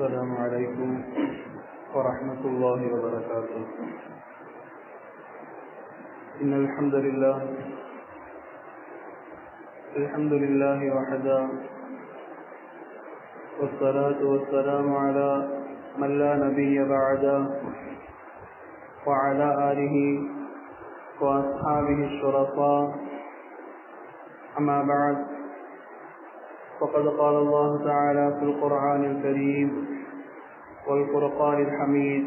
السلام عليكم ورحمة الله وبركاته. إن الحمد لله الحمد لله وحده والصلاة والسلام على من لا نبي بعده وعلى آله وأصحابه الشرفاء. أما بعد فقد قال الله تعالى في القرآن الكريم والفرقان الحميد.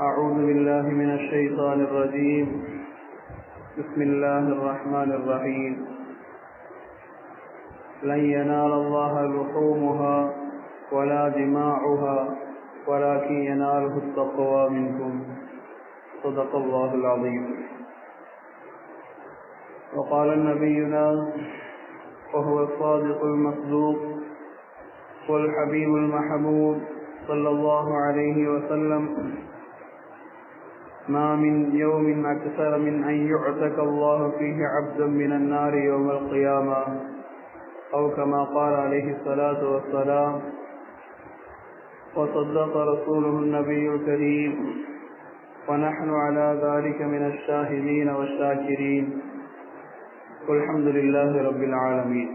أعوذ بالله من الشيطان الرجيم. بسم الله الرحمن الرحيم. لن ينال الله لحومها ولا دماؤها ولكن يناله التقوى منكم. صدق الله العظيم. وقال نبينا وهو الصادق المصدوق والحبيب المحبوب صلى الله عليه وسلم. ما من يوم أكثر من أن يعتك الله فيه عبدا من النار يوم القيامة أو كما قال عليه الصلاة والسلام وصدق رسوله النبي الكريم ونحن على ذلك من الشاهدين والشاكرين. والحمد لله رب العالمين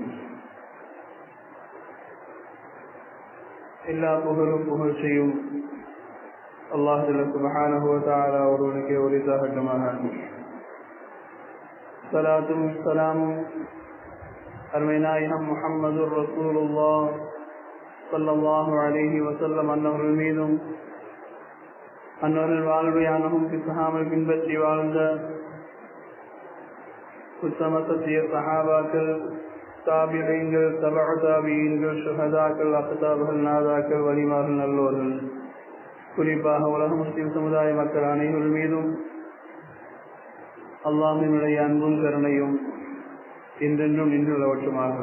எல்லா புகழும் புகழ்ச்சியும் அல்லாஹ் சுபஹானஹுவத்தாலா ஒருவனுக்கு உரித்தாகட்டுமாக சலாத்தும் சலாமும் அருமை நாயகம் முகம்மது ரசூலுல்லா சல்லாஹு அலிஹி வசல்லம் அன்னவர்கள் மீதும் அன்னவர்கள் வாழ்வையானவும் பிசகாமல் பின்பற்றி வாழ்ந்த உத்தம சத்திய சஹாபாக்கள் தாபிழைங்கள் தபா தாபியன்கள் சுகதாக்கள் அசதாபுகள் நாதாக்கள் வலிமார்கள் நல்லோர்கள் குறிப்பாக உலக முஸ்லிம் சமுதாய மக்கள் அனைவர் மீதும் அல்லாமினுடைய அன்பும் கருணையும் என்றென்றும் நின்றுள்ளவற்றுமாக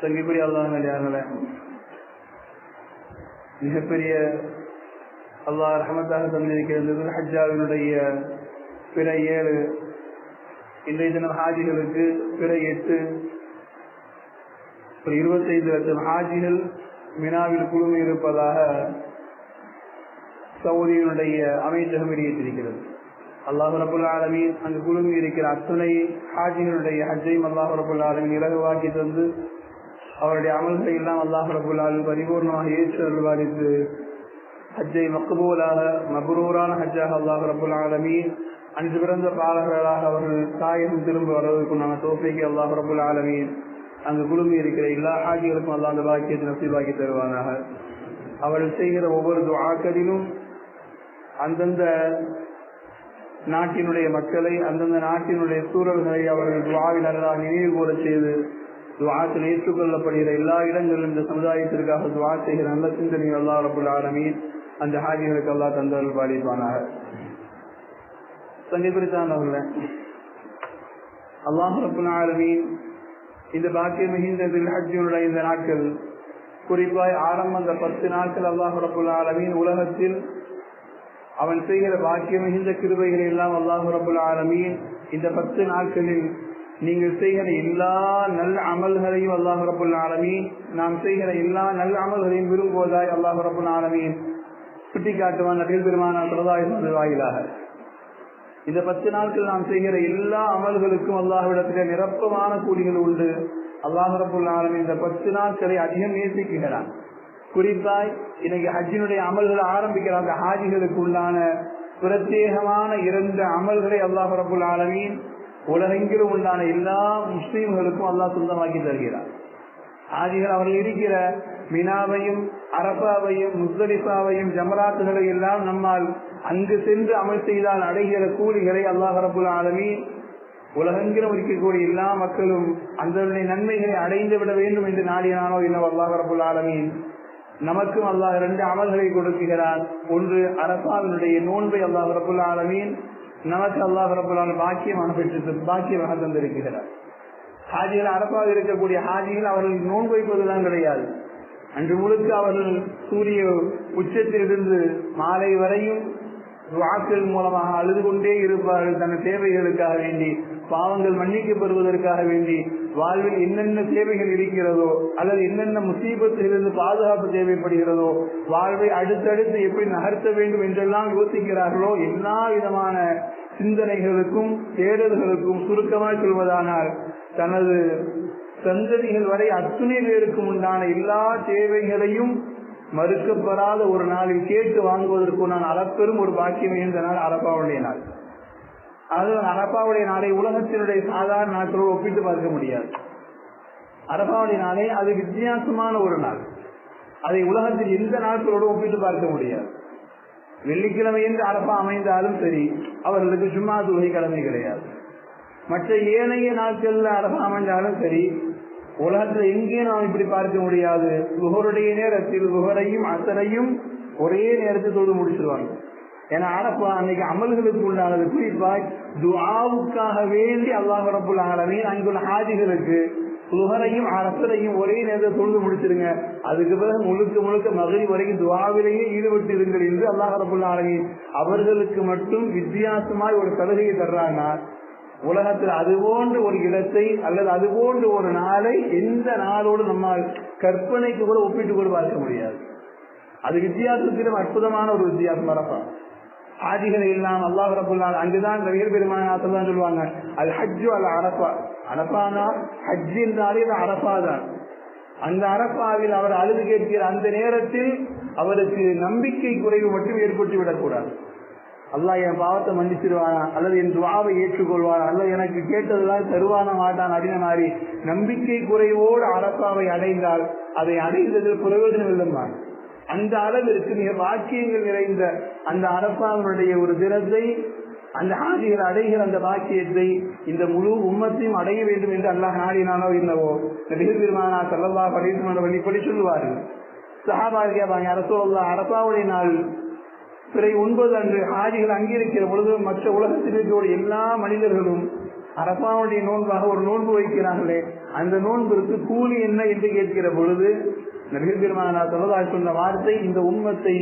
சங்கிக்குரிய அல்லாஹ் மிகப்பெரிய அல்லாஹ் ரஹமத்தாக தந்திருக்கிறது. ஹஜ்ஜாவினுடைய பிற ஏழு. இன்றைய தினம் ஹாஜிகளுக்கு பிற எட்டு. ஒரு இருபத்தைந்து லட்சம் ஹாஜிகள் மினாவில் குழுமி இருப்பதாக சவுதியினுடைய அமைச்சகம் வெளியிட்டிருக்கிறது. அல்லாஹு ரபுல் ஆலமீன் அங்கு குழுமி இருக்கிற அத்துணை ஹாஜிகளுடைய ஹஜ்ஜையும் அல்லாஹு ரபுல் ஆலமின் இலகுவாக்கி தந்து அவருடைய அமல்களை எல்லாம் அல்லாஹு ரபுல் ஆலமின் பரிபூர்ணமாக ஏற்று அருள்வாதித்து ஹஜ்ஜை மக்குபூலாக மபரூரான ஹஜ்ஜாக அல்லாஹ் ரபுல் ஆலமீன் அன்று பிறந்த பாலகர்களாக அவர்கள் தாயகம் திரும்ப வருவதற்குண்டான தோப்பைக்கு அல்லாஹ் ரபுல் ஆலமீன் அங்கு குழுமி இருக்கிற எல்லா ஹாஜிகளுக்கும் அல்லா அந்த பாக்கியத்தை நசீபாக்கி தருவானாக. அவர்கள் செய்கிற ஒவ்வொரு துவாக்களிலும் அந்தந்த நாட்டினுடைய மக்களை அந்தந்த நாட்டினுடைய சூழல்களை அவர்கள் துவாவில் நல்லா நினைவு கூற செய்து துவாத்தில் ஏற்றுக்கொள்ளப்படுகிற எல்லா இடங்களிலும் இந்த சமுதாயத்திற்காக துவா செய்கிற நல்ல சிந்தனை அல்லா ரபுல் ஆலமீன் அந்த ஹாஜிகளுக்கு அல்லா தந்தவர்கள் பாலிப்பானாக. சங்கிபிரித்தானவர்கள அல்லாஹ் ரபுல் இந்த பாக்கியம் மிகுந்த ஹஜ்ஜினுடைய இந்த நாட்கள் குறிப்பாய் ஆரம்ப அந்த பத்து நாட்கள் அல்லாஹ் ரபுல் உலகத்தில் அவன் செய்கிற பாக்கியம் மிகுந்த கிருபைகள் எல்லாம் அல்லாஹு ரபுல் இந்த பத்து நாட்களில் நீங்கள் செய்கிற எல்லா நல்ல அமல்களையும் அல்லாஹு ரபுல் ஆலமீன் நாம் செய்கிற எல்லா நல்ல அமல்களையும் விரும்புவதாய் அல்லாஹு ரபுல் ஆலமீன் சுட்டி காட்டுவான் நபில் பெருமான பிரதாய வாயிலாக. இந்த பத்து நாட்கள் நாம் செய்கிற எல்லா அமல்களுக்கும் அல்லாஹ்விடத்திலே நிரப்பமான கூலிகள் உண்டு. அல்லாஹ் ரபுல் ஆலமீன் இந்த பத்து நாட்களை அதிகம் நேசிக்கிறான் குறிப்பாய் இன்னைக்கு ஹஜ்ஜினுடைய அமல்களை ஆரம்பிக்கிறாங்க. ஹாஜிகளுக்கு உண்டான பிரத்யேகமான இரண்டு அமல்களை அல்லாஹ் ரபுல் ஆலமீன் உலகெங்கிலும் உண்டான எல்லா முஸ்லீம்களுக்கும் அல்லாஹ் சொந்தமாக்கி தருகிறார் ஹாஜிகள் அவர்கள் இருக்கிற மினாவையும் அரபாவையும் முஸ்தலிஃபாவையும் ஜமராத்துகளை எல்லாம் நம்மால் அங்கு சென்று அமல் செய்தால் அடைகிற கூலிகளை அல்லாஹ் ரபுல் ஆலமீன் உலகெங்கிலும் இருக்கக்கூடிய எல்லா மக்களும் அந்த நன்மைகளை அடைந்து விட வேண்டும் என்று நாடினானோ இன்னும் அல்லாஹ் ரபுல் ஆலமீன். நமக்கும் அல்லாஹ் ரெண்டு அமல்களை கொடுக்கிறார். ஒன்று அரசாவினுடைய நோன்பை அல்லாஹ் ரபுல் ஆலமீன் நமக்கு அல்லாஹ் ரபுல் ஆலம் பாக்கியமாக பெற்று பாக்கியமாக தந்திருக்கிறார். ஹாஜிகள் அரப்பாக இருக்கக்கூடிய ஹாஜிகள் அவர்கள் நோன்பு வைப்பதுதான் கிடையாது. அன்று முழுக்க அவர்கள் சூரிய உச்சத்திலிருந்து மாலை வரையும் துவாக்கள் மூலமாக அழுது கொண்டே இருப்பார்கள். தன் தேவைகளுக்காக வேண்டி பாவங்கள் மன்னிக்கப்படுவதற்காக வேண்டி வாழ்வில் என்னென்ன தேவைகள் இருக்கிறதோ அல்லது என்னென்ன முசீபத்திலிருந்து பாதுகாப்பு தேவைப்படுகிறதோ வாழ்வை அடுத்தடுத்து எப்படி நகர்த்த வேண்டும் என்றெல்லாம் யோசிக்கிறார்களோ எல்லா விதமான சிந்தனைகளுக்கும் தேடல்களுக்கும் சுருக்கமாக சொல்வதானால் தனது சந்ததிகள் வரை அத்துணை பேருக்கு உண்டான எல்லா தேவைகளையும் மறுக்கப்படாத ஒரு நாளில் கேட்டு வாங்குவதற்கு நான் அளப்பெரும் ஒரு பாக்கியம் இந்த நாள் அரப்பாவுடைய நாள். அது அரப்பாவுடைய நாளை உலகத்தினுடைய சாதாரண நாட்களோடு ஒப்பிட்டு பார்க்க முடியாது. அரப்பாவுடைய நாளே அது வித்தியாசமான ஒரு நாள். அதை உலகத்தில் எந்த நாட்களோடு ஒப்பிட்டு பார்க்க முடியாது. வெள்ளிக்கிழமை என்று அரப்பா அமைந்தாலும் சரி அவர்களுக்கு சும்மா தொகை கிழமை கிடையாது. மற்ற ஏனைய நாட்கள்ல அரபா அமைந்தாலும் சரி உலகத்தில் எங்கேயும் நாம் இப்படி பார்க்க முடியாது. குஹருடைய நேரத்தில் குஹரையும் அசரையும் ஒரே நேரத்தில் தொழுது முடிச்சிருவாங்க. ஏன்னா அரப்பா அன்னைக்கு அமல்களுக்கு உண்டானது குறிப்பாய் துஆவுக்காக வேண்டி அல்லாஹ் ரபுல் ஆலமீன் அங்குள்ள ஹாஜிகளுக்கு சுகரையும் அரசரையும் ஒரே நேரத்தில் தொழுது முடிச்சிருங்க. அதுக்கு பிறகு முழுக்க முழுக்க மகிழ் வரைக்கும் துவாவிலேயே ஈடுபட்டு இருங்கள் என்று அல்லாஹ் ரபுல் ஆலமீன் அவர்களுக்கு மட்டும் வித்தியாசமாய் ஒரு சலுகையை தர்றாங்க உலகத்தில் அது போன்ற ஒரு இடத்தை அல்லது அது போன்ற ஒரு நாளை எந்த நாளோடு நம்மால் கற்பனைக்கு கூட ஒப்பிட்டு கூட பார்க்க முடியாது. அது வித்தியாசத்திலும் அற்புதமான ஒரு வித்தியாசம் அரப்பா ஆதிகளை எல்லாம் அல்லாஹ் ரபுல்லால் அங்குதான் ரவியல் பெருமானாத்தான் தான் சொல்லுவாங்க அது ஹஜ்ஜு அல்ல அரப்பா அரப்பானா ஹஜ் என்றாலே அது அரப்பா தான். அந்த அரப்பாவில் அவர் அழுது கேட்கிற அந்த நேரத்தில் அவருக்கு நம்பிக்கை குறைவு மட்டும் ஏற்பட்டு விடக்கூடாது. அல்லாஹ் என் பாவத்தை மன்னிச்சிருவானா? அல்லது என் துவாவை ஏற்றுக்கொள்வானா? அல்லது எனக்கு கேட்டதெல்லாம் தருவான மாட்டான்? அப்படின்னு மாதிரி நம்பிக்கை குறைவோடு அரப்பாவை அடைந்தால் அதை அடைந்ததில் பிரயோஜனம் இல்லைம்பான் அந்த அளவிற்கு மிக வாக்கியங்கள் நிறைந்த அந்த அரப்பாவினுடைய ஒரு தினத்தை அந்த ஆதிகள் அடைகிற அந்த பாக்கியத்தை இந்த முழு உம்மத்தையும் அடைய வேண்டும் என்று அல்லாஹ் நாடினானோ என்னவோ? நபிகள் பெருமானா சல்லல்லா படைத்து வெளிப்படி சொல்லுவார்கள். சஹாபாக அரசோ அரப்பாவுடைய நாள் பிறை ஒன்பது அன்று ஹாஜிகள் அங்கிருக்கிற பொழுது மற்ற உலகத்தில் எல்லா மனிதர்களும் அரபாவுடைய நோன்பாக ஒரு நோன்பு வைக்கிறார்களே அந்த நோன்பிற்கு கூலி என்ன என்று கேட்கிற பொழுது நபிகள் பெருமானா சொல்லதாக சொன்ன வார்த்தை இந்த உண்மத்தை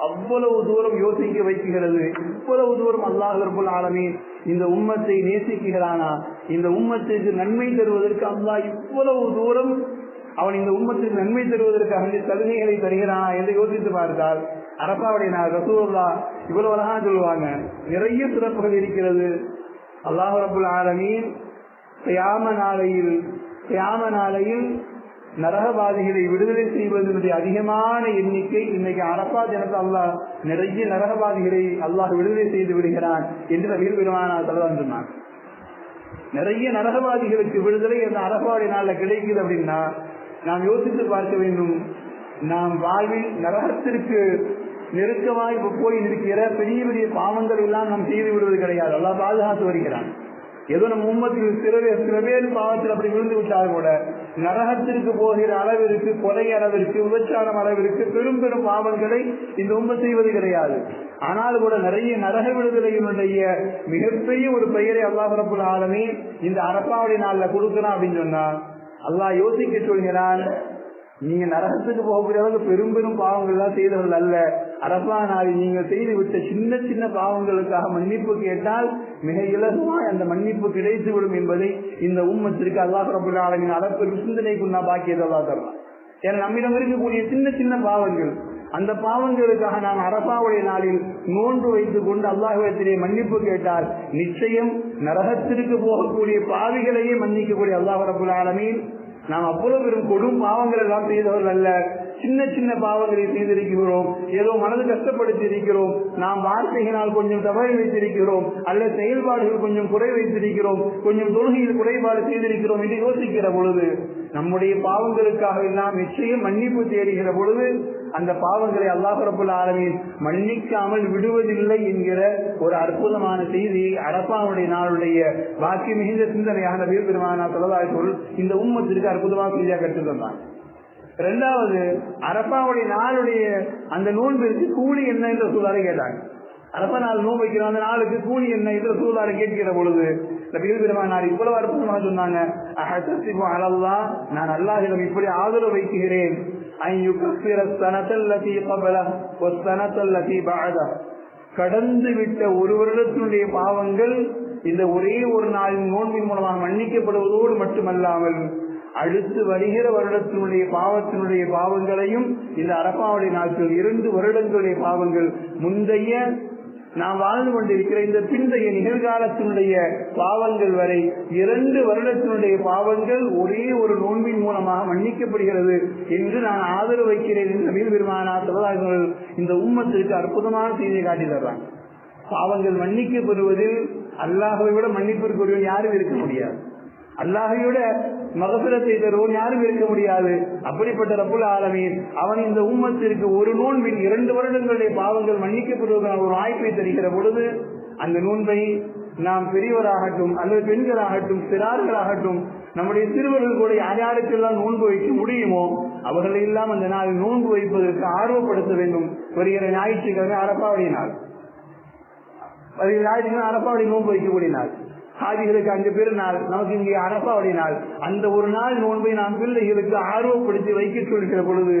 அவ்வளவு தூரம் யோசிக்க வைக்கிறது இவ்வளவு தூரம் அல்லாஹ் ஆலமே இந்த உம்மத்தை நேசிக்கிறானா? இந்த உம்மத்திற்கு நன்மை தருவதற்கு அல்லாஹ் இவ்வளவு தூரம் அவன் இந்த உம்மத்திற்கு நன்மை தருவதற்காக சலுகைகளை தருகிறானா என்று யோசித்து பார்த்தால் அரப்பாவுடைய நான் ரசூல்லா இவ்வளவு அழகா சொல்லுவாங்க. நிறைய சிறப்புகள் இருக்கிறது. அல்லாஹு ரபுல் ஆலமீன் கியாம நாளையில் கியாம நாளையில் நரகவாதிகளை விடுதலை செய்வதனுடைய அதிகமான எண்ணிக்கை இன்னைக்கு அரப்பா தினத்தில் அல்லாஹ் நிறைய நரகவாதிகளை அல்லாஹ் விடுதலை செய்து விடுகிறான் என்று நவீன பெருமான தலைவர் சொன்னாங்க. நிறைய நரகவாதிகளுக்கு விடுதலை அந்த அரபாவுடைய நாளில் கிடைக்குது அப்படின்னா நாம் யோசித்து பார்க்க வேண்டும். நாம் வாழ்வில் நரகத்திற்கு நெருக்கமாய் போய் நிற்கிற பெரிய பெரிய பாவங்கள் எல்லாம் நாம் செய்து விடுவது கிடையாது. எல்லாம் பாதுகாத்து வருகிறான். ஏதோ நம்ம உம்மத்தில் சில சில பேர் பாவத்தில் அப்படி விழுந்து விட்டால் கூட நரகத்திற்கு போகிற அளவிற்கு கொலை அளவிற்கு விபச்சாரம் அளவிற்கு பெரும் பெரும் பாவங்களை இந்த உண்மை செய்வது கிடையாது. ஆனால் கூட நிறைய நரக விடுதலையினுடைய மிகப்பெரிய ஒரு பெயரை அல்லாஹ் ரபுல் ஆலமே இந்த அரப்பாவுடைய நாளில் கொடுக்கலாம் அப்படின்னு சொன்னா அல்லாஹ் யோசிக்க சொல்கிறான் நீங்க நரகத்துக்கு போகக்கூடிய அளவுக்கு பெரும் பெரும் பாவங்கள் எல்லாம் செய்தவர்கள் அல்ல. அரபானாவி நீங்கள் செய்துவிட்ட சின்ன சின்ன பாவங்களுக்காக மன்னிப்பு கேட்டால் மிக இலகுவாய் அந்த மன்னிப்பு கிடைத்துவிடும் என்பதை இந்த உம்மத்திற்கு அல்லாஹ் ரபுல் ஆலமின் சிந்தனைக்குன்னா சிந்தனைக்கு நான் பாக்கியதை அல்லா தரலாம் ஏன்னா நம்மிடம் இருக்கக்கூடிய சின்ன சின்ன பாவங்கள் அந்த பாவங்களுக்காக நாம் அரபாவுடைய நாளில் நோன்று வைத்துக் கொண்டு அல்லாஹிடத்திலே மன்னிப்பு கேட்டால் நிச்சயம் நரகத்திற்கு போகக்கூடிய பாவிகளையே மன்னிக்கக்கூடிய அல்லாஹ் ரபுல் ஆலமீன். நாம் அவ்வளவு பெரும் கொடும் பாவங்கள் எல்லாம் செய்தவர்கள் அல்ல. சின்ன சின்ன பாவங்களை செய்திருக்கிறோம். ஏதோ மனது கஷ்டப்படுத்தி இருக்கிறோம் நாம் வார்த்தைகளால் கொஞ்சம் தவறி வைத்திருக்கிறோம். அல்ல செயல்பாடுகள் கொஞ்சம் குறை வைத்திருக்கிறோம். கொஞ்சம் தொழுகையில் குறைபாடு செய்திருக்கிறோம் என்று யோசிக்கிற பொழுது நம்முடைய பாவங்களுக்காக எல்லாம் நிச்சயம் மன்னிப்பு தேடுகிற பொழுது அந்த பாவங்களை அல்லாஹரப்புல ரபுல் மன்னிக்காமல் விடுவதில்லை என்கிற ஒரு அற்புதமான செய்தி அரப்பாவுடைய நாளுடைய பாக்கி மிகுந்த சிந்தனையாக வீர் பெருமானா சொல்லதாக சொல் இந்த உம்மத்திற்கு அற்புதமாக செய்தியாக கற்றுத் ரெண்டாவது அரப்பாவுடைய நாளுடைய அந்த நோன்பிற்கு கூலி என்ன என்ற சூழலை கேட்டாங்க. அரப்பா நாள் நோன் வைக்கிறோம் அந்த நாளுக்கு கூலி என்ன என்ற சூழலை கேட்கிற பொழுது நான் இவ்வளவு அற்புதமாக சொன்னாங்க. அளவுதான் நான் அல்லாஹிடம் இப்படி ஆதரவு வைக்குகிறேன் கடந்து விட்ட ஒரு வருடத்தினுடைய பாவங்கள் இந்த ஒரே ஒரு நாளின் நோன்பின் மூலமாக மன்னிக்கப்படுவதோடு மட்டுமல்லாமல் அடுத்து வருகிற வருடத்தினுடைய பாவத்தினுடைய பாவங்களையும் இந்த அரப்பாவுடைய நாட்கள் இரண்டு வருடங்களுடைய பாவங்கள் முந்தைய நாம் வாழ்ந்து கொண்டிருக்கிற இந்த பிந்தைய நிகழ்காலத்தினுடைய பாவங்கள் வரை இரண்டு வருடத்தினுடைய பாவங்கள் ஒரே ஒரு நோன்பின் மூலமாக மன்னிக்கப்படுகிறது என்று நான் ஆதரவு வைக்கிறேன் என்று நபீல் பெருமானா சமுதாயங்கள் இந்த உம்மத்திற்கு அற்புதமான செய்தியை காட்டி தர்றாங்க. பாவங்கள் மன்னிக்கப்படுவதில் அல்லாஹை விட மன்னிப்பிற்குரியவன் யாரும் இருக்க முடியாது. அல்லாஹையோட மகசுரத்தை தருவோன் யாரும் இருக்க முடியாது. அப்படிப்பட்ட ரப்புல் ஆலமீன் அவன் இந்த உம்மத்திற்கு ஒரு நோன்பின் இரண்டு வருடங்களுடைய பாவங்கள் மன்னிக்கப்படுவதற்கான ஒரு வாய்ப்பை தருகிற பொழுது அந்த நோன்பை நாம் பெரியவராகட்டும் அல்லது பெண்களாகட்டும் சிறார்களாகட்டும் நம்முடைய சிறுவர்கள் கூட யார் யாருக்கெல்லாம் நோன்பு வைக்க முடியுமோ அவர்களை எல்லாம் அந்த நாளில் நோன்பு வைப்பதற்கு ஆர்வப்படுத்த வேண்டும். வருகிற ஞாயிற்றுக்கிழமை அரப்பாவடி நாள். வருகிற ஞாயிற்றுக்கிழமை அரப்பாவடி நோன்பு வைக்கக்கூடிய நாள். ஹாஜிகளுக்கு பேர் பெருநாள் நமக்கு இங்கே அரப்பாவுடைய நாள் அந்த ஒரு நாள் நோன்பை நாம் பிள்ளைகளுக்கு ஆர்வப்படுத்தி வைக்க சொல்கிற பொழுது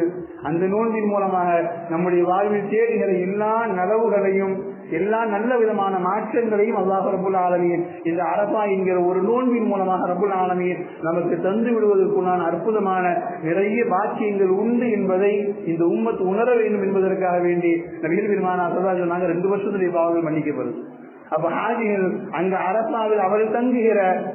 அந்த நோன்பின் மூலமாக நம்முடைய வாழ்வில் தேடுகிற எல்லா நலவுகளையும் எல்லா நல்ல விதமான மாற்றங்களையும் அல்லாஹ் ரபுல் ஆலமியின் இந்த அரப்பா என்கிற ஒரு நோன்பின் மூலமாக ரபுல் ஆலமியின் நமக்கு தந்து விடுவதற்குண்டான அற்புதமான நிறைய பாக்கியங்கள் உண்டு என்பதை இந்த உம்மத்து உணர வேண்டும் என்பதற்காக வேண்டி நவீன பெருமான அசதாஜ் நாங்கள் ரெண்டு வருஷத்துடைய பாவங்கள் மன்னிக்கப்படுது. அப்ப ஹாஜிகள் அங்க அரப்பாவில் அவர் தங்குகிற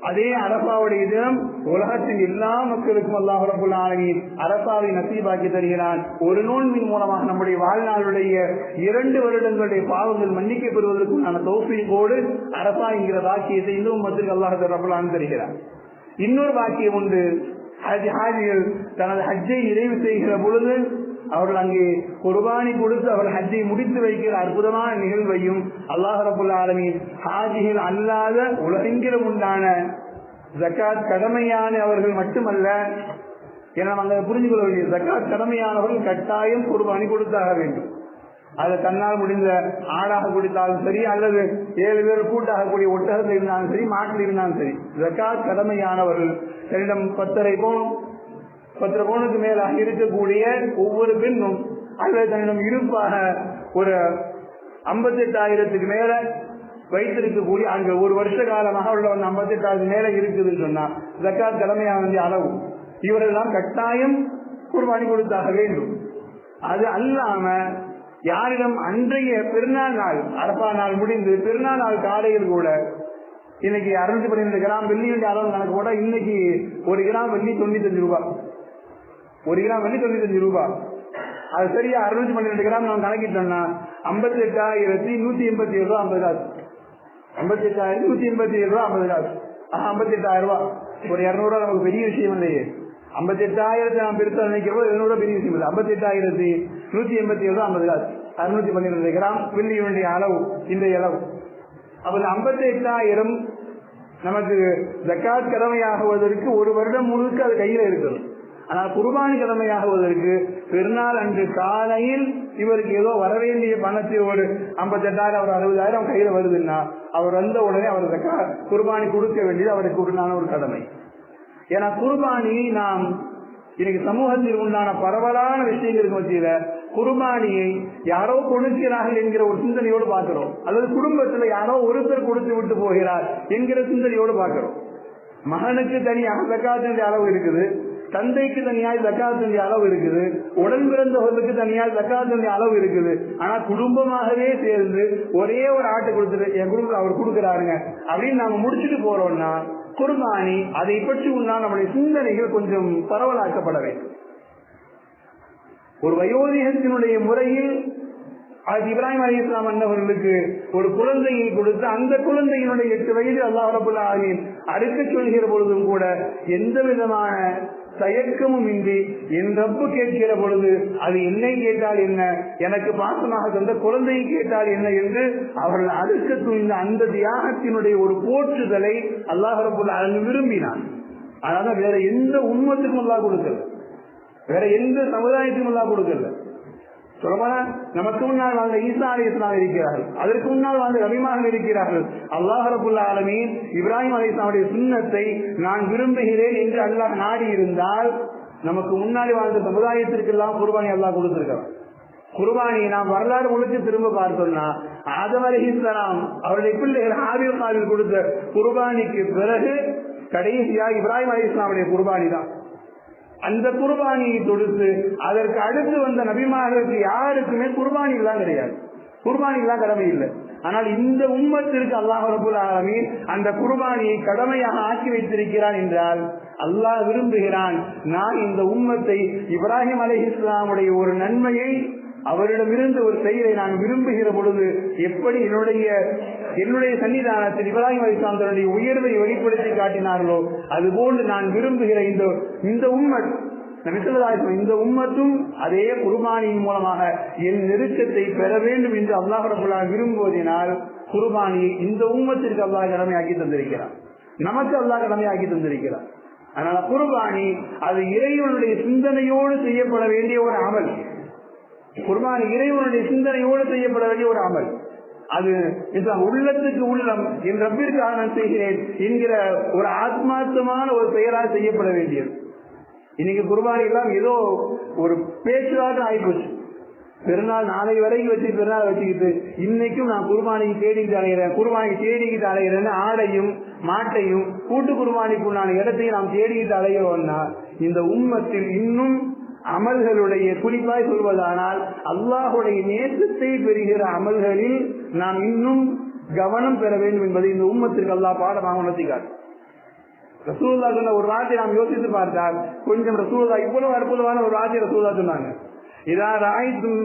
அதே அரப்பாவுடைய தினம் உலகத்தின் எல்லா மக்களுக்கும் அல்லாஹ் ரபுல் ஆலமீன் அரப்பாவை நசீபாக்கி தருகிறான். ஒரு நோன்பின் மூலமாக நம்முடைய வாழ்நாளுடைய இரண்டு வருடங்களுடைய பாவங்கள் மன்னிக்கப்படுவதற்குண்டான தோப்பியோடு அரப்பா என்கிற பாக்கியத்தை இந்த மத்திற்கு அல்லாஹர் ரபுல்லான் தருகிறான். இன்னொரு பாக்கியம் உண்டு. ஹஜ் ஹாஜிகள் தனது ஹஜ்ஜை நிறைவு செய்கிற பொழுது அவர்கள் அங்கே குர்பானி கொடுத்து அவர்கள் ஹஜ்ஜை முடித்து வைக்கிற அற்புதமான நிகழ்வையும் அல்லாஹ் ரபுல் ஆலமி ஹாஜிகள் அல்லாத உலகெங்கிலும் உண்டான ஜக்காத் கடமையான அவர்கள் மட்டுமல்ல. என நாங்கள் புரிந்து கொள்ள வேண்டிய ஜக்காத் கடமையானவர்கள் கட்டாயம் குர்பானி கொடுத்தாக வேண்டும். அது தன்னால் முடிந்த ஆடாக குடித்தாலும் சரி அல்லது ஏழு பேர் கூட்டாக கூடிய ஒட்டகத்தில் இருந்தாலும் சரி மாட்டில் இருந்தாலும் சரி ஜக்காத் கடமையானவர்கள். தன்னிடம் பத்தரை பவுன் பத்து கோணுக்கு மேலாக இருக்கக்கூடிய ஒவ்வொரு பெண்ணும் அல்லது தன்னிடம் இருப்பாக. ஒரு ஐம்பத்தி எட்டாயிரத்துக்கு மேல வைத்திருக்கக்கூடிய அங்க ஒரு வருஷ காலமாக உள்ள வந்து ஐம்பத்தி மேல இருக்குதுன்னு சொன்னா ஜக்காத் கடமையான அளவு. இவரெல்லாம் கட்டாயம் குர்பானி கொடுத்தாக வேண்டும். அது அல்லாம யாரிடம் அன்றைய பெருநாள் நாள் அரப்பா நாள் முடிந்து பெருநாள் நாள் காலையில் கூட இன்னைக்கு அறுநூத்தி பன்னிரெண்டு கிராம் வெள்ளியுடைய அளவு கணக்கு கூட இன்னைக்கு ஒரு கிராம் வெள்ளி தொண்ணூத்தஞ்சு ரூபாய். ஒரு கிராம் வந்து தொண்ணூத்தஞ்சு ரூபாய் அது சரியா அறுநூத்தி பன்னிரெண்டு கிராம் நம்ம கணக்கிட்டோம்னா ஐம்பத்தி எட்டாயிரத்தி நூத்தி எண்பத்தி ஏழு ரூபா ஐம்பது காசு. ஐம்பத்தி எட்டாயிரத்தி நூத்தி எண்பத்தி ஏழு ரூபா ஐம்பது காசு. ஆஹ் ஐம்பத்தி எட்டாயிரம் ரூபாய் ஒரு இரநூறுவா நமக்கு பெரிய விஷயம் இல்லையே. ஐம்பத்தி எட்டாயிரத்தி நாம் பெருசா நினைக்கிறோம் இருநூறு பெரிய விஷயம் இல்லை. ஐம்பத்தி எட்டாயிரத்தி நூத்தி எண்பத்தி ஏழு ரூபா ஐம்பது காசு. அறுநூத்தி பன்னிரெண்டு கிராம் வெள்ளியுடைய அளவு இன்றைய அளவு. அப்ப ஐம்பத்தி எட்டாயிரம் நமக்கு ஜக்காத் கடமையாகுவதற்கு ஒரு வருடம் முழுக்க அது கையில இருக்கிறது ஆனால் குர்பானி கடமையாகுவதற்கு பெருநாள் அன்று காலையில் இவருக்கு ஏதோ வரவேண்டிய பணத்தை ஒரு ஐம்பத்தெட்டாயிரம் ஒரு அறுபதாயிரம் கையில வருதுன்னா அவர் வந்த உடனே அவர் குர்பானி கொடுக்க வேண்டியது அவருக்கு உண்டான ஒரு கடமை. ஏன்னா குர்பானி நாம் இன்னைக்கு சமூகத்தில் உண்டான பரவலான விஷயங்களுக்கு மத்தியில குர்பானியை யாரோ கொடுக்கிறார்கள் என்கிற ஒரு சிந்தனையோடு பார்க்கிறோம். அல்லது குடும்பத்துல யாரோ ஒருத்தர் கொடுத்து விட்டு போகிறார் என்கிற சிந்தனையோடு பார்க்கிறோம். மகனுக்கு தனியாக ஜக்காத்தினுடைய அளவு இருக்குது. தந்தைக்கு தனியாய் ஜக்காத்தினுடைய அளவு இருக்குது. உடன் பிறந்தவர்களுக்கு தனியாய் ஜக்காத்தினுடைய அளவு இருக்குது. ஆனா குடும்பமாகவே சேர்ந்து ஒரே ஒரு ஆட்டை கொடுத்துட்டு என் குடும்பம் அவர் கொடுக்குறாருங்க. அப்படின்னு நாம முடிச்சுட்டு போறோம்னா குர்பானி அதை பற்றி உள்ள நம்முடைய சிந்தனைகள் கொஞ்சம் பரவலாக்கப்பட வேண்டும். ஒரு வயோதிகத்தினுடைய முறையில் அது இப்ராஹிம் அலி இஸ்லாம் அண்ணவர்களுக்கு ஒரு குழந்தையை கொடுத்து அந்த குழந்தையினுடைய எட்டு வயது அல்லாஹ் ரபுல் ஆலமீன் அறுக்க சொல்கிற பொழுதும் கூட எந்த விதமான தயக்கமும் இன்றி என் ரப்பு கேட்கிற பொழுது அது என்னை கேட்டால் என்ன? எனக்கு பாசமாக தந்த குழந்தையை கேட்டால் என்ன என்று அவர்கள் அடுக்க துணிந்த அந்த தியாகத்தினுடைய ஒரு போற்றுதலை அல்லாஹ் ரபுல் ஆலமீன் விரும்பினான். அதனால வேற எந்த உண்மத்துக்கும் அல்லா கொடுக்கல. வேற எந்த சமுதாயத்துக்கும் அல்லா கொடுக்கல. சொல்லப்போனா நமக்கு முன்னால் வாழ்ந்த ஈசா அலி இஸ்லாம் இருக்கிறார்கள். அதற்கு முன்னால் வாழ்ந்த ரபிமார்கள் இருக்கிறார்கள். அல்லாஹ் ரபுல்லா ஆலமீன் இப்ராஹிம் அலி இஸ்லாமுடைய சுண்ணத்தை நான் விரும்புகிறேன் என்று அல்லாஹ் நாடி இருந்தால் நமக்கு முன்னாடி வாழ்ந்த சமுதாயத்திற்கு எல்லாம் குர்பானி அல்லாஹ் கொடுத்திருக்கிறார் குருபானியை நாம் வரலாறு முழுக்க திரும்ப பார்த்தோம்னா ஆதம் அலிஹிஸ்லாம் அவருடைய பிள்ளைகள் ஆவிய காவில் கொடுத்த குர்பானிக்கு பிறகு கடைசியா இப்ராஹிம் அலி இஸ்லாமுடைய குர்பானி தான். அந்த குர்பானியை தொடுத்து அதற்கு அடுத்து வந்த நபிமார்களுக்கு யாருக்குமே குர்பானி எல்லாம் கிடையாது. குர்பானி எல்லாம் கடமை இல்லை. ஆனால் இந்த உம்மத்திற்கு அல்லாஹ் ரபுல் ஆலமீன் அந்த குர்பானியை கடமையாக ஆக்கி வைத்திருக்கிறான் என்றால் அல்லாஹ் விரும்புகிறான் நான் இந்த உம்மத்தை இப்ராஹிம் அலி இஸ்லாமுடைய ஒரு நன்மையை அவரிடமிருந்து ஒரு செயலை நான் விரும்புகிற பொழுது எப்படி என்னுடைய என்னுடைய சன்னிதானத்தில் இப்ராஹிம் அலி தன்னுடைய உயர்வை வெளிப்படுத்தி காட்டினார்களோ அதுபோன்று நான் விரும்புகிற இந்த இந்த உம்மத் இந்த உம்மத்தும் அதே குர்பானியின் மூலமாக என் நெருக்கத்தை பெற வேண்டும் என்று அல்லாஹரபுல்லா விரும்புவதனால் குர்பானியை இந்த உம்மத்திற்கு அல்லாஹ் கடமையாக்கி தந்திருக்கிறார் நமக்கு அல்லாஹ் கடமையாக்கி தந்திருக்கிறார் அதனால குர்பானி அது இறைவனுடைய சிந்தனையோடு செய்யப்பட வேண்டிய ஒரு அமல். குர்பான் இறைவனுடைய சிந்தனையோடு செய்யப்பட வேண்டிய ஒரு அமல். அது உள்ளத்துக்கு உள்ளம். என் ரப்பிற்காக நான் செய்கிறேன் என்கிற ஒரு ஆத்மார்த்தமான ஒரு பெயரால் செய்யப்பட வேண்டியது. இன்னைக்கு குர்பானி எல்லாம் ஏதோ ஒரு பேச்சுவாக ஆயிப்போச்சு. பெருநாள் நாளை வரைக்கும் வச்சு பெருநாள் வச்சுக்கிட்டு இன்னைக்கும் நான் குர்பானிக்கு தேடிக்கிட்டு அலைகிறேன் குர்பானிக்கு தேடிக்கிட்டு அலைகிறேன்னு ஆடையும் மாட்டையும் கூட்டு குர்பானிக்குள்ளான இடத்தையும் நாம் தேடிக்கிட்டு அலைகிறோம்னா இந்த உம்மத்தில் இன்னும் அமல்களுடைய குறிப்பாய் சொல்வதானால் அல்லாஹுடைய நேசத்தை பெறுகிற அமல்களில் நாம் இன்னும் கவனம் பெற வேண்டும் என்பதை இந்த உம்மத்திற்கு அல்லா பாடமாக உணர்த்திக்கார். ரசூல்லா சொன்ன ஒரு வார்த்தை நாம் யோசித்து பார்த்தால் கொஞ்சம் ரசூல்லா இவ்வளவு அற்புதமான ஒரு வார்த்தை ரசூல்லா சொன்னாங்க. இதா ராய்த்தும்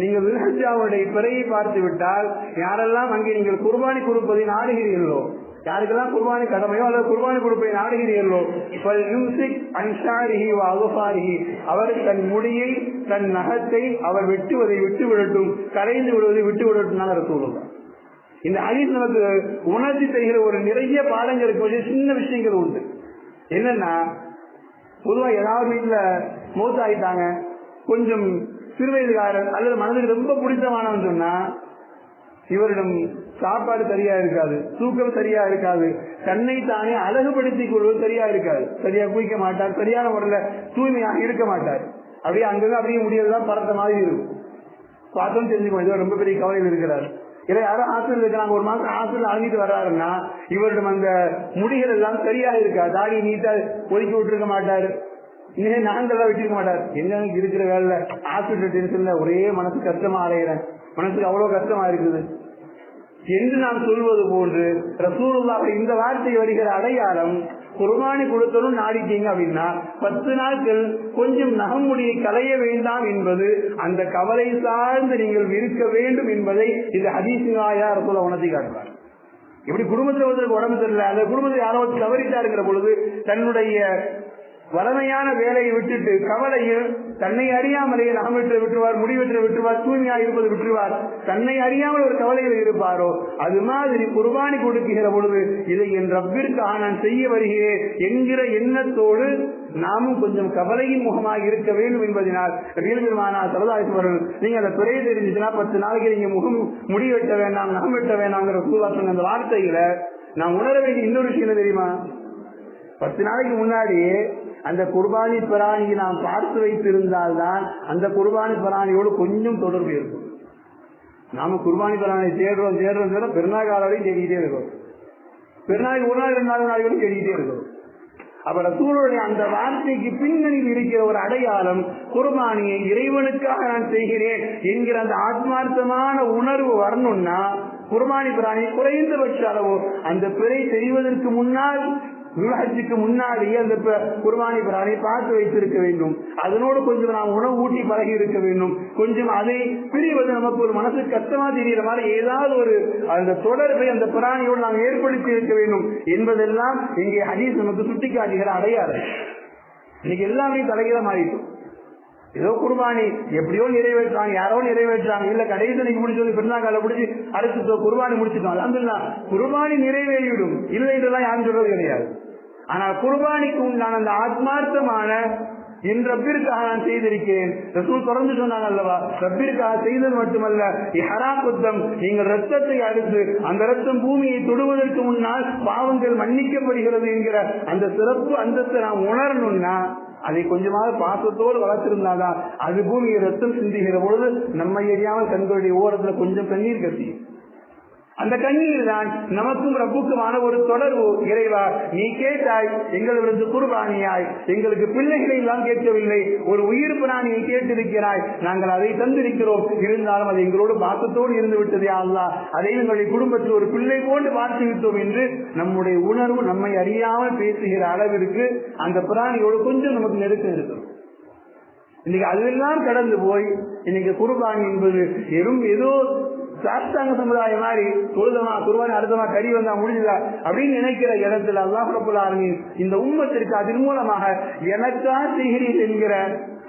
நீங்கள் வில்ஹஜாவுடைய பிறையை பார்த்து விட்டால் யாரெல்லாம் அங்கே நீங்கள் குர்பானி கொடுப்பதை நாடுகிறீர்களோ யாருக்கெல்லாம் குர்பானி கடமையோ அல்லது குர்பானி கொடுப்பை நாடுகிறீர்களோ அவர் தன் முடியை தன் நகத்தை அவர் வெட்டுவதை விட்டு விடட்டும் கரைந்து விடுவதை விட்டு விடட்டும் தான் ரசூலுல்லா இந்த ஹதீஸ் நமக்கு உணர்ச்சி செய்கிற ஒரு நிறைய பாடங்கள் இருக்க சின்ன விஷயங்கள் உண்டு. என்னன்னா பொதுவா ஏதாவது வீட்டுல மூத்த கொஞ்சம் சிறுவயதுகாரன் அல்லது மனதுக்கு ரொம்ப பிடித்தமானவன் சொன்னா இவரிடம் சாப்பாடு சரியா இருக்காது தூக்கம் சரியா இருக்காது தன்னை தானே அழகுபடுத்திக் கொள்வது சரியா இருக்காது. சரியா குளிக்க மாட்டார் சரியான முறையில தூய்மையாக இருக்க மாட்டார். அப்படியே அங்கதான் அப்படியே முடியறதுதான் பறந்த மாதிரி இருக்கும். பார்த்தோம் தெரிஞ்சுக்கோ ரொம்ப பெரிய கவலையில் இருக்கிறார். இதை யாரும் ஹாஸ்டல் இருக்கிறாங்க ஒரு மாசம் ஹாஸ்டல் அழகிட்டு வர்றாருன்னா இவரிடம் அந்த முடிகள் எல்லாம் சரியா இருக்கா? தாடி நீட்டா ஒதுக்கி விட்டுருக்க மாட்டாரு. இனிமே நாங்கெல்லாம் வச்சிருக்க மாட்டார். எங்க இருக்கிற வேலை? ஹாஸ்பிட்டல் டென்ஷன்ல ஒரே மனசு கஷ்டமா அலைகிறேன் மனசுக்கு அவ்வளவு கஷ்டமா இருக்குது. என்று நாம் சொல்வது போன்று ரசூலுல்லாவை இந்த வார்த்தை வருகிற அடையாளம் குர்பானி கொடுத்தலும் நாடிட்டீங்க அப்படின்னா பத்து நாட்கள் கொஞ்சம் நகமுடியை களைய வேண்டாம் என்பது அந்த கவலை சார்ந்து நீங்கள் இருக்க வேண்டும் என்பதை இது ஹதீசிவாயா ரசூல உணர்த்தி காட்டுறார் இப்படி குடும்பத்தில் ஒருத்தருக்கு உடம்பு தெரியல அந்த குடும்பத்தில் யாரோ தவறிட்டா இருக்கிற பொழுது தன்னுடைய வளமையான வேலையை விட்டுட்டு கவலையில் தன்னை அறியாமலே நாமற்ற விட்டுருவார் முடிவெற்ற விட்டுருவார் தூய்மையா இருப்பது விட்டுருவார். தன்னை அறியாமல் ஒரு கவலையில் இருப்பாரோ? அது மாதிரி குர்பானி கொடுக்குகிற பொழுது இதை என் ரப்பிற்காக நான் செய்ய வருகிறேன் என்கிற எண்ணத்தோடு நாமும் கொஞ்சம் கவலையின் முகமாக இருக்க வேண்டும் என்பதனால் வீரமானா சரதாசுவரன் நீங்க அந்த துறையை தெரிஞ்சுச்சுன்னா பத்து நாளைக்கு நீங்க முகம் முடி வெட்ட வேண்டாம் நகம் வெட்ட வேண்டாம்ங்கிற சூழா அந்த வார்த்தைகளை நான் உணர வேண்டிய இன்னொரு விஷயம் தெரியுமா? பத்து நாளைக்கு முன்னாடியே அந்த குர்பானி பிராணியை நாம் பார்த்து வைத்திருந்தால்தான் அந்த குர்பானி பிராணியோடு கொஞ்சம் தொடர்பு இருக்கும். நாம குர்பானி பிராணி தேடுறோம் தேடுறோம் தேட பெருநாள் காலையும் தேடிக்கிட்டே இருக்கோம். பெருநாள் ஒரு நாள் ரெண்டு நாள் நாள் தேடிக்கிட்டே இருக்கோம். அப்ப ரசூலுடைய அந்த வார்த்தைக்கு பின்னணியில் இருக்கிற ஒரு அடையாளம் குர்பானியை இறைவனுக்காக நான் செய்கிறேன் என்கிற அந்த ஆத்மார்த்தமான உணர்வு வரணும்னா குர்பானி பிராணி குறைந்தபட்ச அளவு அந்த பிறை தெரிவதற்கு முன்னால் விவாகத்துக்கு முன்னாடியே அந்த குர்பானி பிராணி பார்த்து வைத்திருக்க வேண்டும். அதனோடு கொஞ்சம் நாம் உணவு ஊட்டி பழகி இருக்க வேண்டும். கொஞ்சம் அதை பிரிவது நமக்கு ஒரு மனசு கஷ்டமா தெரிகிற மாதிரி ஏதாவது ஒரு அந்த தொடர்பை அந்த பிராணியோடு நாம் ஏற்படுத்தி இருக்க வேண்டும் என்பதெல்லாம் இங்கே ஹதீஸ் நமக்கு சுட்டிக்காட்டுகிற அடையாளம். இன்னைக்கு எல்லாமே தலைகீழ மாறிட்டோம். ஏதோ குர்பானி எப்படியோ நிறைவேற்றாங்க யாரோ நிறைவேற்றாங்க. இல்ல கடைசி நீங்க முடிச்சு பிறந்தாங்க பிடிச்சி அடுத்து குர்பானி முடிச்சுட்டோம். அந்த குர்பானி நிறைவேறிவிடும். இல்லை என்றெல்லாம் யாரும் சொல்றது கிடையாது. ஆனால் குர்பானிக்கு உண்டான அந்த ஆத்மார்த்தமான என் ரப்பிற்காக நான் செய்திருக்கேன் ரசூல் தொடர்ந்து சொன்னாங்க அல்லவா? ரப்பிற்காக செய்தது மட்டுமல்ல ஹரா குத்தம் நீங்கள் ரத்தத்தை அடுத்து அந்த ரத்தம் பூமியை தொடுவதற்கு முன்னால் பாவங்கள் மன்னிக்கப்படுகிறது என்கிற அந்த சிறப்பு அந்தத்தை நாம் உணரணும்னா அதை கொஞ்சமாவது பாசத்தோடு வளர்த்திருந்தாதான் அது பூமியை ரத்தம் சிந்துகிற பொழுது நம்மை எரியாமல் கண்களுடைய ஓரத்துல கொஞ்சம் தண்ணீர் கட்டி அந்த கண்ணீர் தான் நமக்கும் ரப்புக்குமான ஒரு தொடர்பு. இறைவா நீ கேட்டாய் எங்களது குருபானியாய். எங்களுக்கு பிள்ளைகளை எல்லாம் கேட்கவில்லை. ஒரு உயிர் பிராணியை கேட்டிருக்கிறாய். நாங்கள் அதை தந்திருக்கிறோம். இருந்தாலும் அது எங்களோடு பாசத்தோடு இருந்து விட்டதே அல்லா. அதை எங்களுடைய குடும்பத்தில் ஒரு பிள்ளை போன்று பார்த்து விட்டோம் என்று நம்முடைய உணர்வு நம்மை அறியாமல் பேசுகிற அளவிற்கு அந்த பிராணியோடு கொஞ்சம் நமக்கு நெருக்கம் இருக்கும். இன்னைக்கு அதெல்லாம் கடந்து போய் இன்னைக்கு குருபானி என்பது எறும் ஏதோ சாஸ்தாங்க சமுதாயம் மாதிரி தொழுதமா குருவானி அடுத்தமா கறி வந்தா முடிஞ்சதா அப்படின்னு நினைக்கிற இடத்துல அல்லாஹ் இந்த உம்மத்திற்கு அதன் மூலமாக எனக்கா செய்கிறீர் என்கிற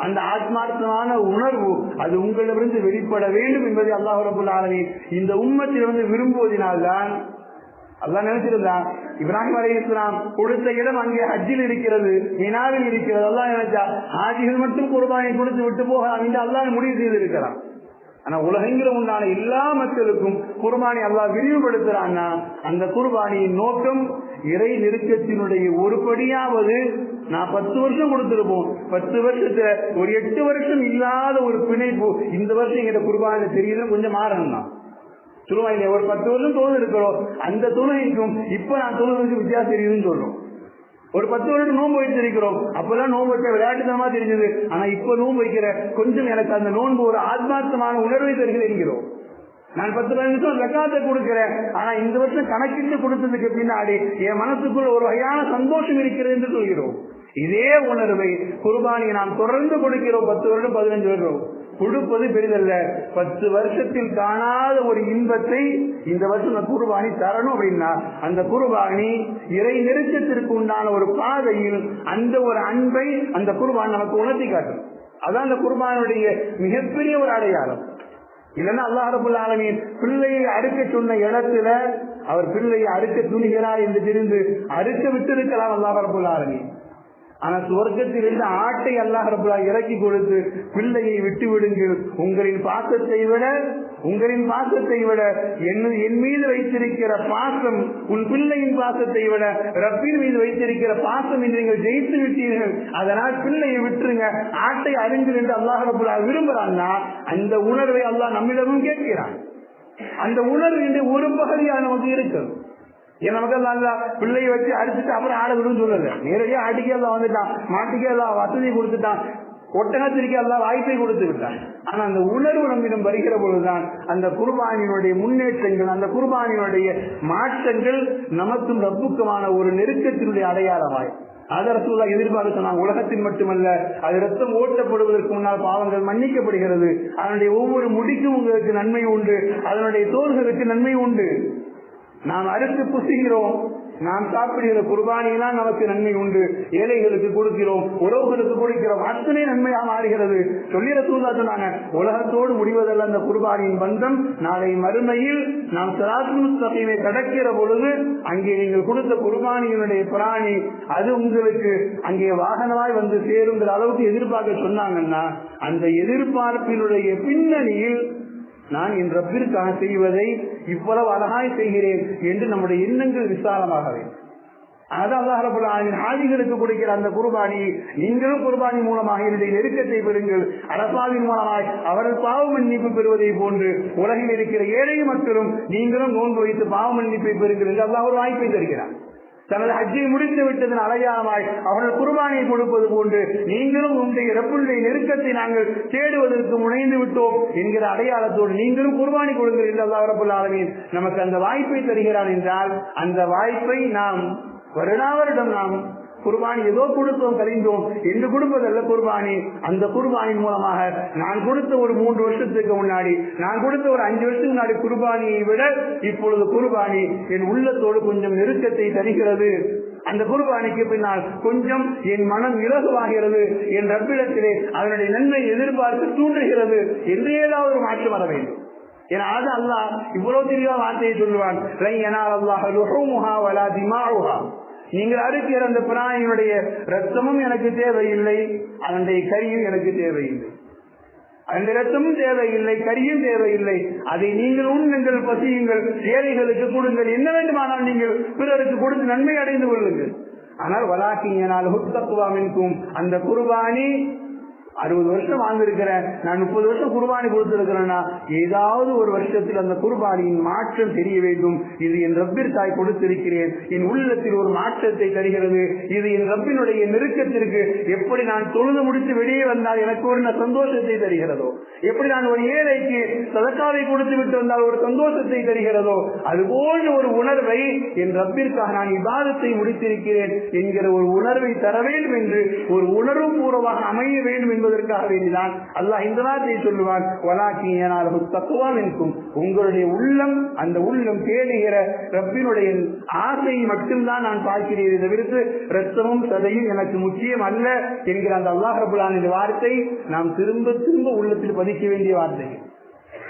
அந்த ஆத்மார்த்தமான உணர்வு அது உங்களிடமிருந்து வெளிப்பட வேண்டும் என்பதை அல்லாஹ் ரபுல் ஆலமீன் இந்த உம்மத்திலிருந்து விரும்புவதனால்தான். அதான் நினைச்சிருந்தான் இப்ராஹிம் அலி இஸ்லாம் கொடுத்த இடம் அங்கே ஹஜ்ஜில் இருக்கிறது மினாவில் இருக்கிறது. அல்லாஹ் நினைச்சா ஹாஜிகள் மட்டும் குர்பானை கொடுத்து விட்டு போகலாம் என்று அல்லாஹ் முடிவு செய்திருக்கிறான். ஆனா உலகங்கிற உண்டான எல்லா மக்களுக்கும் குர்பானி அல்லா விரிவுபடுத்துறான்னா அந்த குர்பானியின் நோக்கம் இறை நெருக்கத்தினுடைய ஒரு படியாவது நான் பத்து வருஷம் கொடுத்திருப்போம். பத்து வருஷத்துல ஒரு எட்டு வருஷம் இல்லாத ஒரு பிணைப்பு இந்த வருஷம் எங்கிட்ட குர்பானி தெரியல கொஞ்சம் மாறணும் தான். சொல்லுவாங்க ஒரு பத்து வருஷம் தோணு இருக்கிறோம். அந்த துணைக்கும் இப்ப நான் தொழுகைக்கு வித்தியாசம் தெரியுதுன்னு சொல்றோம். ஒரு பத்து வருடம் நோன்பு வைத்திருக்கிறோம். அப்பதான் நோன்பு வைக்க விளையாட்டுத்தனமா தெரிஞ்சது. ஆனா இப்ப நோன்பு வைக்கிற கொஞ்சம் எனக்கு அந்த நோன்பு ஒரு ஆத்மார்த்தமான உணர்வை தருகிறது என்கிறோம். நான் பத்து பதினஞ்சு லக்காத்தை கொடுக்கிறேன். ஆனா இந்த வருஷம் கணக்கிட்டு கொடுத்ததுக்கு பின்னாடி என் மனசுக்குள்ள ஒரு வகையான சந்தோஷம் இருக்கிறது என்று சொல்கிறோம். இதே உணர்வை குர்பானியை நாம் தொடர்ந்து கொடுக்கிறோம். பத்து வருடம் பதினஞ்சு வருடம். கொடுப்பது பெரிதல்ல. பத்து வருஷத்தில் காணாத ஒரு இன்பத்தை இந்த வருஷம் அந்த தரணும் அப்படின்னா அந்த குருபாணி இறை நெருக்கத்திற்கு உண்டான ஒரு பாதையில் அந்த ஒரு அன்பை அந்த குருபான் நமக்கு உணர்த்தி காட்டும். அதான் அந்த குருபானுடைய மிகப்பெரிய ஒரு அடையாளம். இல்லைன்னா அல்லாஹ் ரபுல் பிள்ளையை அறுக்க சொன்ன இடத்துல அவர் பிள்ளையை அறுக்க துணிகிறார் என்று தெரிந்து அறுக்க விட்டிருக்கலாம் அல்லாஹ் ரபுல் ஆனா சுவர்க்கத்திலிருந்து ஆட்டை அல்லாஹ் இறக்கி கொடுத்து பிள்ளையை விட்டு விடுங்கள். உங்களின் பாசத்தை விட உங்களின் பாசத்தை விட என் என் மீது வைத்திருக்கிற பாசம் உன் பிள்ளையின் பாசத்தை விட ரப்பின் மீது வைத்திருக்கிற பாசம் என்று நீங்கள் ஜெயித்து விட்டீர்கள். அதனால் பிள்ளையை விட்டுருங்க. ஆட்டை அறிந்து என்று அல்லாஹ் விரும்புறான்னா அந்த உணர்வை அல்லாஹ் நம்மிடமும் கேட்கிறான். அந்த உணர்வு இன்று ஒரு பகுதியாக நமக்கு இருக்கிறது. ஏன் நமக்கு நல்லா பிள்ளையை வச்சு அடிச்சுட்டு அப்புறம் ஆட விடும் சொல்லல. நேரடியா ஆட்டுக்கே எல்லாம் வந்துட்டான். மாட்டுக்கே எல்லாம் வசதி கொடுத்துட்டான். ஒட்டகத்திற்கு எல்லாம் வாய்ப்பை கொடுத்து விட்டான். ஆனா அந்த உணர்வு நம்மிடம் வருகிற பொழுதுதான் அந்த குருபானியினுடைய முன்னேற்றங்கள் அந்த குருபானியினுடைய மாற்றங்கள் நமக்கும் ரப்புக்குமான ஒரு நெருக்கத்தினுடைய அடையாளமாய். அதரசூலா எதிர்பார்த்து சொன்னாங்க உலகத்தில் மட்டுமல்ல அது ரத்தம் ஓட்டப்படுவதற்கு முன்னால் பாவங்கள் மன்னிக்கப்படுகிறது. அதனுடைய ஒவ்வொரு முடிக்கும் உங்களுக்கு நன்மை உண்டு. அதனுடைய தோள்களுக்கு நன்மை உண்டு. நாம் அறுத்து புசுகிறோம் நாம் சாப்பிடுகிற குர்பானியெல்லாம் நமக்கு நன்மை உண்டு. ஏழைகளுக்கு கொடுக்கிறோம். உறவுகளுக்கு கொடுக்கிறோம். அத்தனை நன்மையா மாறுகிறது. சொல்லிட தூதா சொன்னாங்க உலகத்தோடு முடிவதல்ல அந்த குர்பானியின் பந்தம். நாளை மறுமையில் நாம் சராசுமை கடக்கிற பொழுது அங்கே நீங்கள் கொடுத்த குர்பானியினுடைய பிராணி அது உங்களுக்கு அங்கே வாகனமாய் வந்து சேருங்கிற அளவுக்கு எதிர்பார்க்க சொன்னாங்கன்னா அந்த எதிர்பார்ப்பினுடைய பின்னணியில் நான் என் ரப்பிற்காக செய்வதை இவ்வளவு அழகாய் செய்கிறேன் என்று நம்முடைய எண்ணங்கள் விசாலமாக வேண்டும் அதான் ஆதிகளுக்கு கொடுக்கிற அந்த குர்பானி நீங்களும் குர்பானி மூலமாக என்னுடைய நெருக்கத்தை பெறுங்கள். அரசாவின் மூலமாய் அவர்கள் பாவ மன்னிப்பு பெறுவதை போன்று உலகில் இருக்கிற ஏழை மக்களும் நீங்களும் நோன்பு வைத்து பாவ மன்னிப்பை பெறுங்கள் என்று அல்லாஹ் ஒரு வாய்ப்பை தருகிறார் தனது ஹஜ்ஜை முடித்து விட்டதன் அடையாளமாய் அவர்கள் குர்பானியை கொடுப்பது போன்று நீங்களும் உங்களுடைய இறப்புடைய நெருக்கத்தை நாங்கள் தேடுவதற்கு முனைந்து விட்டோம் என்கிற அடையாளத்தோடு நீங்களும் குர்பானி கொடுங்கள் என்று அல்லாஹ் ரபுல் ஆலமீன் நமக்கு அந்த வாய்ப்பை தருகிறான் என்றால் அந்த வாய்ப்பை நாம் வருடாவரிடம் நாம் குர்பானி ஏதோ கொடுத்தோம் கழிந்தோம். என்று கொடுப்பதல்ல குர்பானி. அந்த குர்பானின் மூலமாக நான் கொடுத்த ஒரு மூன்று வருஷத்துக்கு முன்னாடி நான் கொடுத்த ஒரு அஞ்சு வருஷத்துக்கு முன்னாடி குர்பானியை விட இப்பொழுது குர்பானி என் உள்ளத்தோடு கொஞ்சம் நெருக்கத்தை தருகிறது. அந்த குர்பானிக்கு பின்னால் கொஞ்சம் என் மனம் இலகுவாகிறது. என் ரப்பிடத்திலே அதனுடைய நன்மை எதிர்பார்த்து தூண்டுகிறது. என்று ஏதாவது ஒரு மாற்றம் வர வேண்டும். ஏன்னா அது அல்லாஹ் இவ்வளவு தெளிவா வார்த்தையை சொல்லுவான். அல்லாஹ் நீங்கள் அறுக்கிற அந்த பிராணியினுடைய ரத்தமும் எனக்கு தேவையில்லை அதனுடைய கரியும் எனக்கு தேவையில்லை. அந்த ரத்தமும் தேவையில்லை கரியும் தேவையில்லை. அதை நீங்கள் உண்ணுங்கள் பசியுங்கள் ஏழைகளுக்கு கொடுங்கள். என்ன வேண்டுமானால் நீங்கள் பிறருக்கு கொடுத்து நன்மை அடைந்து கொள்ளுங்கள். ஆனால் வலாக்கியனால் ஹுத்தக்குவாமின்கும் அந்த குர்பானி அறுபது வருஷம் வாழ்ந்திருக்கிறேன். நான் முப்பது வருஷம் குர்பானி கொடுத்திருக்கிறேன்னா ஏதாவது ஒரு வருஷத்தில் அந்த குர்பானியின் மாற்றம் தெரிய வேண்டும். இது என் ரப்பிற்காய் கொடுத்திருக்கிறேன். என் உள்ளத்தில் ஒரு மாற்றத்தை தருகிறது. இது என் ரப்பினுடைய நெருக்கத்திற்கு எப்படி நான் தொழுது முடித்து வெளியே வந்தால் எனக்கு ஒரு சந்தோஷத்தை தருகிறதோ? எப்படி நான் ஒரு ஏழைக்கு சதக்காவை கொடுத்து விட்டு வந்தால் ஒரு சந்தோஷத்தை தருகிறதோ? அதுபோன்ற ஒரு உணர்வை என் ரப்பிற்காக நான் விவாதத்தை முடித்திருக்கிறேன் என்கிற ஒரு உணர்வை தர வேண்டும் என்று ஒரு உணர்வு பூர்வமாக அமைய வேண்டும் என்று என்பதற்காக வேண்டிதான். அல்லாஹ் இந்த வார்த்தையை சொல்லுவான் வலாக்கியனால் இருக்கும் உங்களுடைய உள்ளம் அந்த உள்ளம் தேடுகிற ரப்பினுடைய ஆசையை மட்டும்தான் நான் பார்க்கிறேன் தவிர்த்து ரத்தமும் சதையும் எனக்கு முக்கியம் அல்ல என்கிற அந்த அல்லாஹ் ரபுல்லான் இந்த வார்த்தை நாம் திரும்ப திரும்ப உள்ளத்தில் பதிக்க வேண்டிய வார்த்தை.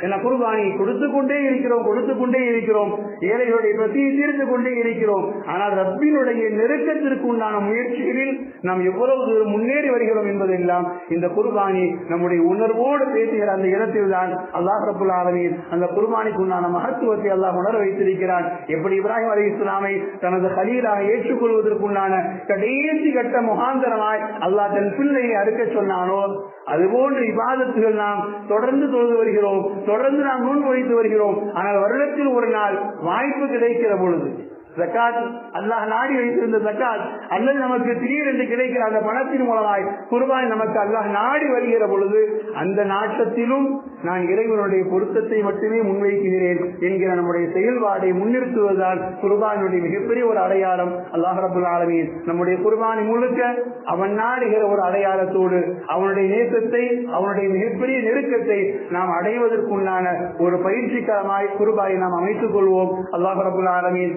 என்ன குர்பானி கொடுத்து கொண்டே இருக்கிறோம் கொடுத்து கொண்டே இருக்கிறோம். ஏழைகளுடைய பசியை தீர்த்து கொண்டே இருக்கிறோம். ஆனால் ரப்பினுடைய நெருக்கத்திற்கு உண்டான முயற்சிகளில் நாம் எவ்வளவு தூரம் முன்னேறி வருகிறோம் என்பதெல்லாம் இந்த குர்பானி நம்முடைய உணர்வோடு பேசுகிற அந்த இடத்தில் தான் அல்லாஹ் ரபுல் ஆலமீன் அந்த குர்பானிக்கு உண்டான மகத்துவத்தை அல்லாஹ் உணர வைத்திருக்கிறான். எப்படி இப்ராஹிம் அலி இஸ்லாமை தனது ஹலீலாக ஏற்றுக்கொள்வதற்குண்டான கடைசி கட்ட முகாந்தரமாய் அல்லாஹ் தன் பிள்ளையை அறுக்க சொன்னானோ அதுபோன்ற விவாதத்துகள் நாம் தொடர்ந்து தொழுது வருகிறோம் தொடர்ந்து நாம் நோன்பு வைத்து வருகிறோம். ஆனால் வருடத்தில் ஒரு நாள் வாய்ப்பு கிடைக்கிற பொழுது ஜக்காத் அல்லாஹ் நாடி வைத்திருந்த ஜக்காத். அல்லது நமக்கு திடீரென்று கிடைக்கிற அந்த பணத்தின் மூலமாய் குருபான் நமக்கு அல்லாஹ் நாடி வருகிற பொழுது அந்த நாட்டத்திலும் நான் இறைவனுடைய பொருத்தத்தை மட்டுமே முன்வைக்கிறேன் என்கிற நம்முடைய செயல்பாடை முன்னிறுத்துவதுதான் குருபானுடைய மிகப்பெரிய ஒரு அடையாளம். அல்லாஹ் ரபுல் ஆலமீன் நம்முடைய குருபானி முழுக்க அவன் நாடுகிற ஒரு அடையாளத்தோடு அவனுடைய நேசத்தை அவனுடைய மிகப்பெரிய நெருக்கத்தை நாம் அடைவதற்குண்டான ஒரு பயிற்சிகரமாய் குருபாயை நாம் அமைத்துக் கொள்வோம். அல்லாஹ் ரபுல் ஆலமீன்.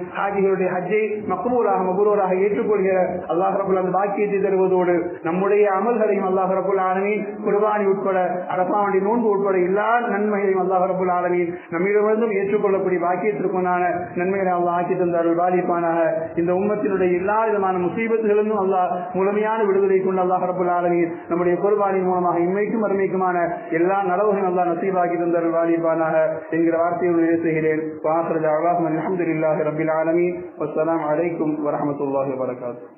எங்களுடைய ஹஜ்ஜை மக்ரூராக மகுரூராக ஏற்றுக்கொள்கிற அல்லாஹ் ரபுல் அந்த பாக்கியத்தை தருவதோடு நம்முடைய அமல்களையும் அல்லாஹ் ரபுல் ஆலமீன் குர்பானி உட்பட அரசாவண்டி நோன்பு உட்பட எல்லா நன்மைகளையும் அல்லாஹ் ரபுல் ஆலமீன் நம்மிடமிருந்தும் ஏற்றுக்கொள்ளக்கூடிய பாக்கியத்திற்குண்டான நன்மைகளை அல்லாஹ் ஆக்கி தந்தார்கள் பாலிப்பானாக இந்த உம்மத்தினுடைய எல்லா விதமான முசீபத்துகளிலும் அல்லாஹ் முழுமையான விடுதலை கொண்டு அல்லாஹ் ரபுல் ஆலமீன் நம்முடைய குர்பானி மூலமாக இன்மைக்கும் அருமைக்குமான எல்லா நலவுகளும் அல்லாஹ் நசீபாக்கி தந்தார்கள் வாலிபானாக என்கிற வார்த்தையை பேசுகிறேன் الحمد لله رب العالمين والسلام علیکم ورحمۃ اللہ وبرکاتہ۔